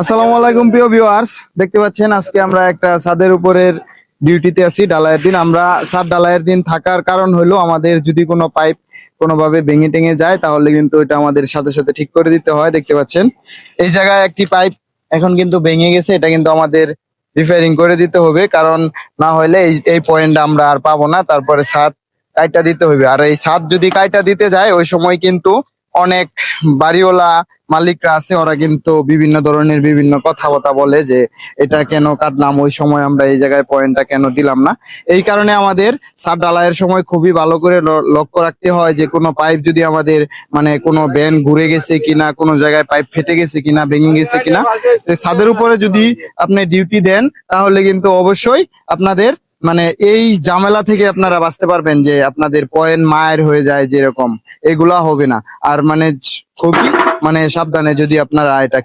আসসালামু আলাইকুম, প্রিয় ভিউয়ার্স। দেখতে পাচ্ছেন, আজকে আমরা একটা ছাদের উপরের ডিউটিতে আছি, ডালাইয়ের দিন। আমরা ছাদ ডালাইয়ের দিন থাকার কারণ হলো আমাদের যদি কোনো পাইপ কোনোভাবে ভেঙে টেঙে যায়, তাহলে কিন্তু এটা আমাদের সাথে সাথে ঠিক করে দিতে হয়, দেখতে পাচ্ছেন। এই জায়গায় একটি পাইপ এখন কিন্তু ভেঙে গেছে, এটা কিন্তু আমাদের রিপেয়ারিং করে দিতে হবে, কারণ না হলে এই এই পয়েন্ট আমরা আর পাবো না, তারপরে ছাদ কাইটা দিতে হবে আর এই ছাদ যদি কাইটা দিতে যায়, ওই সময় কিন্তু অনেক বাড়িওয়ালা মালিকরা আছে, ওরা কিন্তু বিভিন্ন ধরনের বিভিন্ন কথাবার্তা বলে যে এটা কেন কাটলাম, ওই সময় আমরা এই জায়গায় পয়েন্টটা কেন দিলাম না। এই কারণে আমাদের সার ডালাইয়ের সময় খুবই ভালো করে লক্ষ্য রাখতে হয় যে কোনো পাইপ যদি আমাদের মানে কোনো ব্যান ঘুরে গেছে কিনা, কোনো জায়গায় পাইপ ফেটে গেছে কিনা, ভেঙে গেছে কিনা ছাদের উপরে যদি আপনি ডিউটি দেন, তাহলে কিন্তু অবশ্যই আপনাদের মানে এই ঝামেলা থেকে আপনারা বাঁচতে পারবেন যে আপনাদের পয়েন্ট মায়ের হয়ে যায় যেরকম, এগুলা হবে না। আর মানে খুবই মানে সাবধানে যদি আপনারা এটা